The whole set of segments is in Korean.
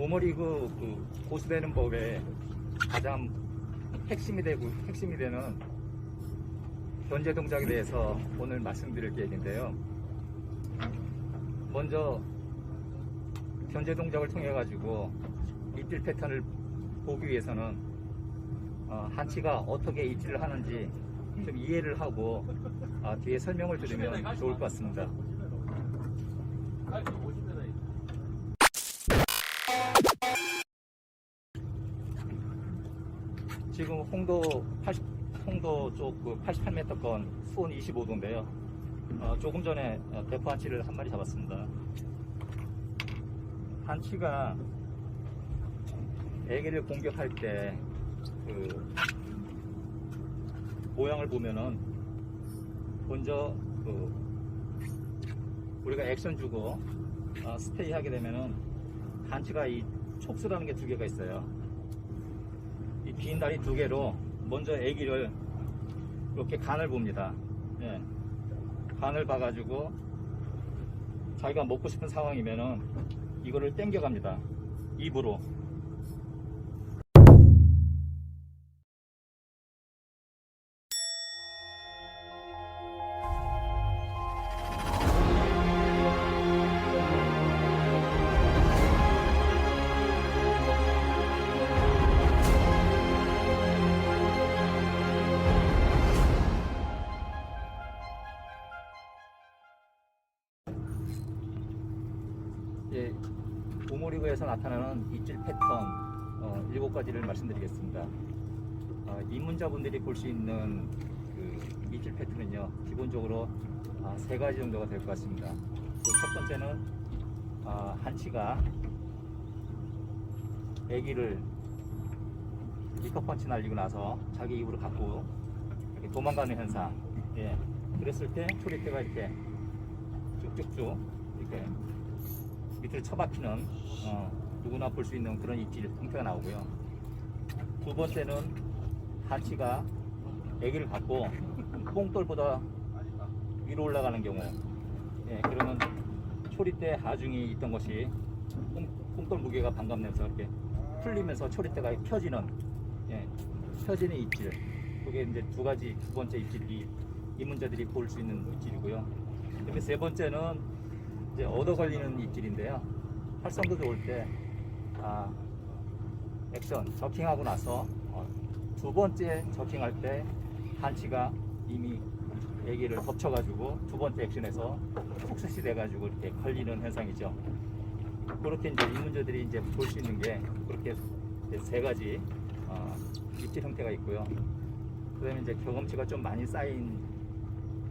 오머리그 그 고수되는 법에 가장 핵심이 되고 핵심이 되는 견제 동작에 대해서 오늘 말씀드릴 계획인데요. 먼저 견제 동작을 통해 가지고 입질 패턴을 보기 위해서는 어, 한치가 어떻게 입질을 하는지 좀 이해를 하고 아, 뒤에 설명을 들으면 좋을 것 같습니다. 지금 홍도 80, 홍도 쪽 그 88m 건 수온 25도인데요. 어, 조금 전에 어, 대포 한치를 한 마리 잡았습니다. 한치가 애기를 공격할 때 그 모양을 보면은 먼저 그 우리가 액션 주고 어, 스테이 하게 되면은 한치가 이 촉수라는 게 두 개가 있어요. 이긴 다리 두 개로 먼저 애기를 이렇게 간을 봅니다. 예. 간을 봐가지고 자기가 먹고 싶은 상황이면은 이거를 땡겨갑니다. 입으로. 예, 오모리그에서 나타나는 입질 패턴 어, 7가지를 말씀드리겠습니다. 어, 입문자분들이 볼 수 있는 그 입질 패턴은요, 기본적으로 아, 세 가지 정도가 될 것 같습니다. 그 첫 번째는 아, 한치가 애기를 리커펀치 날리고 나서 자기 입으로 갖고 도망가는 현상. 예, 그랬을 때 초리대가 이렇게 쭉쭉쭉 이렇게 밑을 쳐박히는 어, 누구나 볼 수 있는 그런 입질 형태가 나오고요. 두 번째는 한치가 애기를 갖고 뽕돌보다 위로 올라가는 경우 예, 그러면 초리대 하중이 있던 것이 뽕, 뽕돌 무게가 반감되면서 이렇게 풀리면서 초리대가 펴지는 예, 펴지는 입질 그게 이제 두 가지 두 번째 입질이 입문자들이 볼 수 있는 입질이고요. 그다음에 세 번째는 이제 얻어 걸리는 입질인데요. 활성도 좋을 때, 아, 액션, 저킹하고 나서 어, 두 번째 저킹할 때 한치가 이미 애기를 덮쳐가지고 두 번째 액션에서 촉수시 돼가지고 이렇게 걸리는 현상이죠. 그렇게 이제 입문자들이 이제 볼 수 있는 게 그렇게 세 가지 어, 입질 형태가 있고요. 그다음에 이제 경험치가 좀 많이 쌓인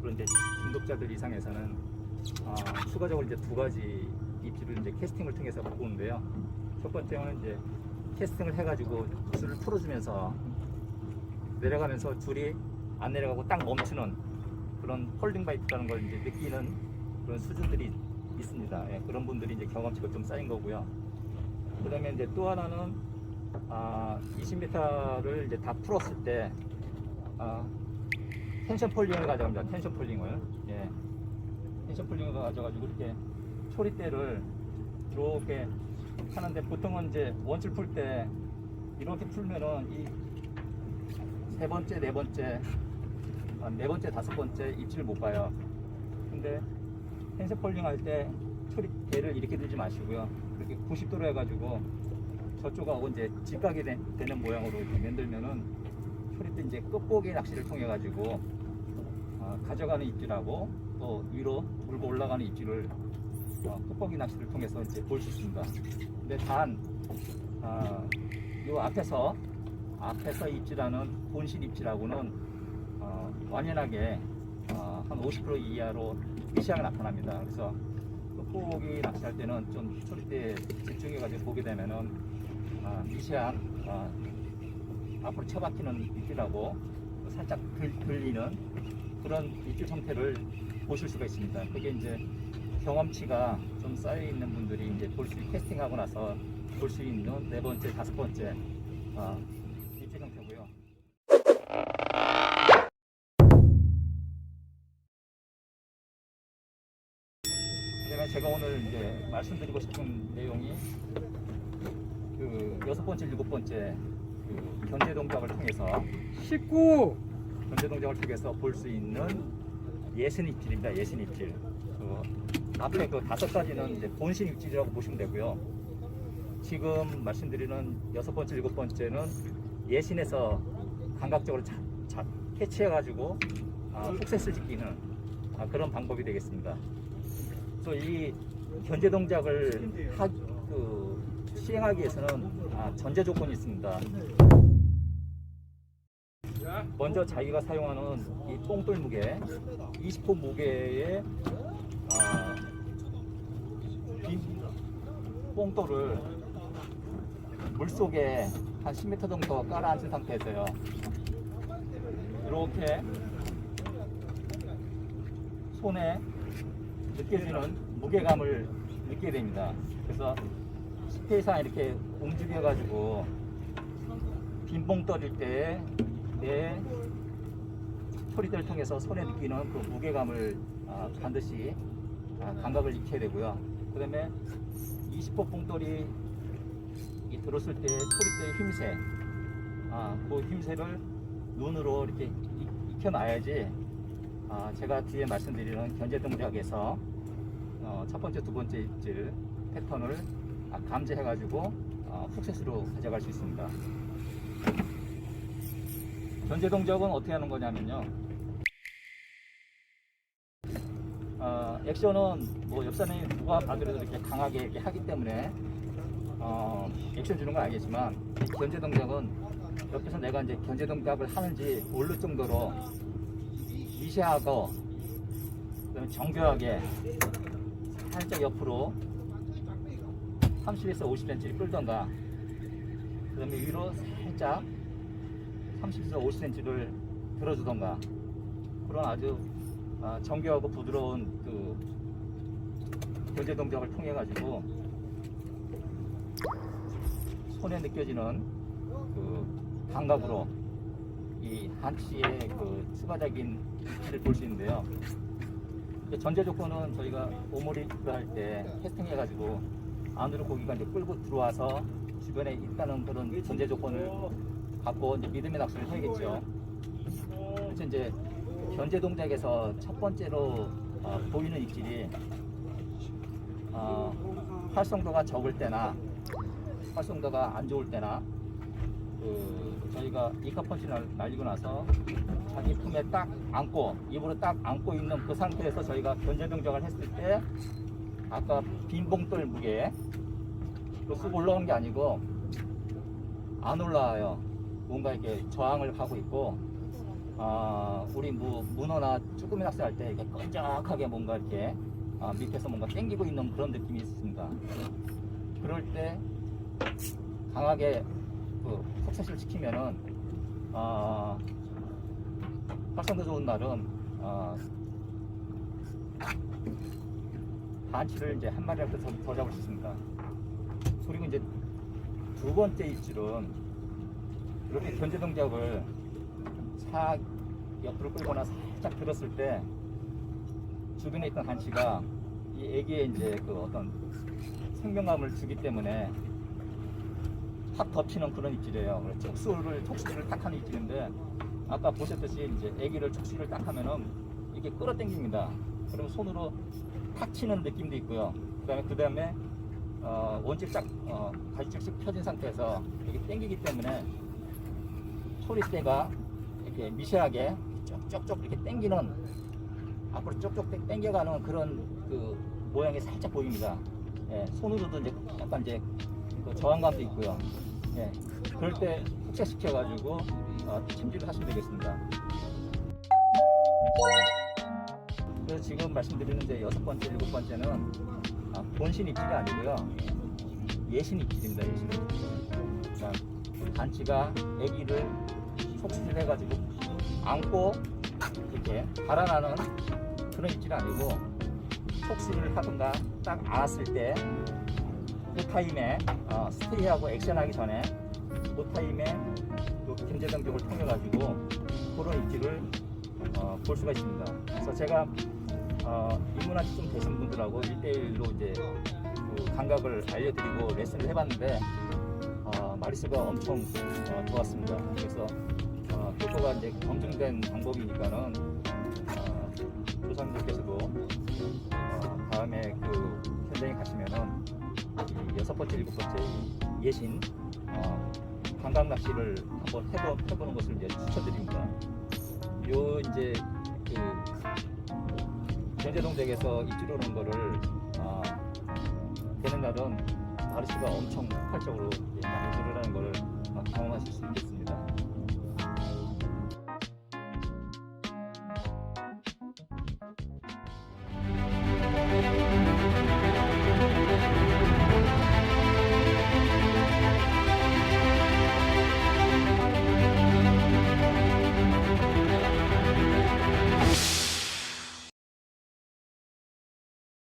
그런 이제 중독자들 이상에서는 아, 추가적으로 이제 두 가지 입질을 이제 캐스팅을 통해서 보는데요. 첫 번째는 이제 캐스팅을 해가지고 줄을 풀어주면서 내려가면서 줄이 안 내려가고 딱 멈추는 그런 홀딩 바이트라는 걸 이제 느끼는 그런 수준들이 있습니다. 예, 그런 분들이 이제 경험치가 좀 쌓인 거고요. 그 다음에 이제 또 하나는 아, 20m를 이제 다 풀었을 때 아, 텐션 폴링을 가져갑니다. 텐션 폴링을. 예. 폴링을 가져가지고 이렇게 초리대를 이렇게 하는데 보통은 이제 원줄 풀때 이렇게 풀면은 이 세 번째, 네 번째, 아, 네 번째, 다섯 번째 입질을 못 봐요. 근데 텐션 폴링 할 때 초리대를 이렇게 들지 마시고요. 이렇게 90도로 해가지고 저쪽하고 이제 직각이 되, 는 모양으로 이렇게 만들면은 초리대 이제 끝보기 낚시를 통해 가지고 어, 가져가는 입질하고 또 위로 물고 올라가는 입질을 어, 끝보기 낚시를 통해서 이제 볼 수 있습니다. 근데 단, 어, 요 앞에서 앞에서 입질하는 본실 입질하고는 어, 완연하게 어, 한50% 이하로 미시하게 나타납니다. 그래서 끝보기 낚시할 때는 좀 초리대 집중해가지고 보게 되면은 아, 미시한 어, 앞으로 쳐박히는 입질하고 살짝 들, 들리는 그런 입질 형태를 보실 수가 있습니다. 그게 이제 경험치가 좀 쌓여 있는 분들이 이제 볼 수, 캐스팅하고 나서 볼 수 있는 네 번째, 다섯 번째 어, 입질 형태고요. 제가 제가 오늘 이제 말씀드리고 싶은 내용이 여섯 번째, 일곱 번째 그 견제 동작을 통해서 19 견제 동작을 통해서 볼 수 있는 예신 입질입니다. 예신 입질. 그 앞에 그 다섯 가지는 이제 본신 입질이라고 보시면 되고요. 지금 말씀드리는 여섯 번째, 일곱 번째는 예신에서 감각적으로 자, 자, 캐치해가지고 아, 훅셋을 지키는 아, 그런 방법이 되겠습니다. 그래서 이 견제 동작을 하, 그, 시행하기 위해서는 아, 전제 조건이 있습니다. 먼저 자기가 사용하는 이 뽕돌 무게 20호 무게의 아, 빈 뽕돌을 물 속에 한 10m 정도 깔아앉은 상태에서요. 이렇게 손에 느껴지는 무게감을 느끼게 됩니다. 그래서 10회 이상 이렇게 움직여 가지고 빈봉 떠릴 때 내 소리들을 통해서 손에 느끼는 그 무게감을 아, 반드시 아, 감각을 익혀야 되고요. 그 다음에 20호 뽕돌이 이 들었을 때 소리대의 힘새, 아, 그 힘새를 눈으로 이렇게 익- 익혀놔야지 아, 제가 뒤에 말씀드리는 견제 동작에서 어, 첫 번째, 두 번째 입질 패턴을 아, 감지해가지고 어, 훅셋으로 가져갈 수 있습니다. 견제 동작은 어떻게 하는 거냐면요. 어, 액션은 뭐 옆사람이 누가 봐더라도 이렇게 강하게 이렇게 하기 때문에 어, 액션 주는 건 알겠지만 이 견제 동작은 옆에서 내가 이제 견제 동작을 하는지 모를 정도로 미세하고 정교하게 살짝 옆으로 30에서 50cm를 끌던가 그 다음에 위로 살짝 30에서 50cm를 들어주던가 그런 아주 아, 정교하고 부드러운 그 견제 동작을 통해 가지고 손에 느껴지는 그 감각으로 이 한치의 그 추가적인 위치를 볼 수 있는데요. 그 전제 조건은 저희가 오모리를 할 때 캐스팅 해가지고 안으로 고기가 이제 끌고 들어와서 주변에 있다는 그런 전제 조건을 갖고 이제 믿음의 낚시를 해야겠죠. 그래서 이제 견제 동작에서 첫 번째로 어, 보이는 입질이 어, 활성도가 적을 때나 활성도가 안 좋을 때나 그 저희가 이카펀치를 날리고 나서 자기 품에 딱 안고 입으로 딱 안고 있는 그 상태에서 저희가 견제 동작을 했을 때 아까 빈 봉돌 무게 쑥 올라오는 게 아니고 안 올라와요. 뭔가 이렇게 저항을 하고 있고 아, 우리 무, 문어나 쭈꾸미 낚시할 때 이렇게 끈적하게 뭔가 이렇게 아, 밑에서 뭔가 당기고 있는 그런 느낌이 있습니다. 그럴 때 강하게 그 흡사시를 시키면은 아, 활성도 좋은 날은 아, 반치를 이제 한 마리라도 더, 더 잡을 수 있습니다. 그리고 이제 두 번째 입질은 이렇게 견제 동작을 싹 옆으로 끌거나 살짝 들었을 때 주변에 있던 한치가 이 애기에 이제 그 어떤 생명감을 주기 때문에 탁 덮치는 그런 입질이에요. 촉수를 촉수를 딱 하는 입질인데 아까 보셨듯이 이제 애기를 촉수를 딱 하면은 이게 끌어당깁니다. 그럼 손으로 탁 치는 느낌도 있고요. 그다음에 그다음에 어, 원집 쫙 어, 가지짝씩 펴진 상태에서 이게 당기기 때문에 소리대가 이렇게 미세하게 쪽쪽쪽 이렇게 당기는 앞으로 쪽쪽 당겨가는 그런 그 모양이 살짝 보입니다. 예, 손으로도 이제 약간 이제 그 저항감도 있고요. 예, 그럴 때 흡착시켜 가지고 어, 침질을 하시면 되겠습니다. 그래서 지금 말씀드리는 이제 여섯 번째, 일곱 번째는 아, 본신 입질이 아니고요. 예신 입질입니다. 예신 입질. 자, 단치가 아기를 속수를 해가지고 안고 이렇게 달아나는 그런 입질이 아니고 속수를 하든가 딱 안았을 때 그 타임에 어, 스테이하고 액션하기 전에 그 타임에 동작을 통해 가지고 그런 입질을 어, 볼 수가 있습니다. 그래서 제가 어, 입문하시 좀 되신 분들하고 1대1로 이제 그 감각을 알려드리고 레슨을 해봤는데 어, 어, 마리수가 엄청 어, 좋았습니다. 그래서 어, 효과가 이제 검증된 방법이니까는 어, 조상님께서도 어, 다음에 그 현장에 가시면은 이 여섯 번째, 일곱 번째 이 예신 어, 관광 낚시를 한번 해보, 해보는 것을 이제 추천드립니다. 요 이제 그 견제동 댁에서 입질 오는 거를 아, 되는 날은 마리수가 엄청 폭발적으로 예, 많이 늘어나는 거를 아, 경험하실 수 있겠습니다.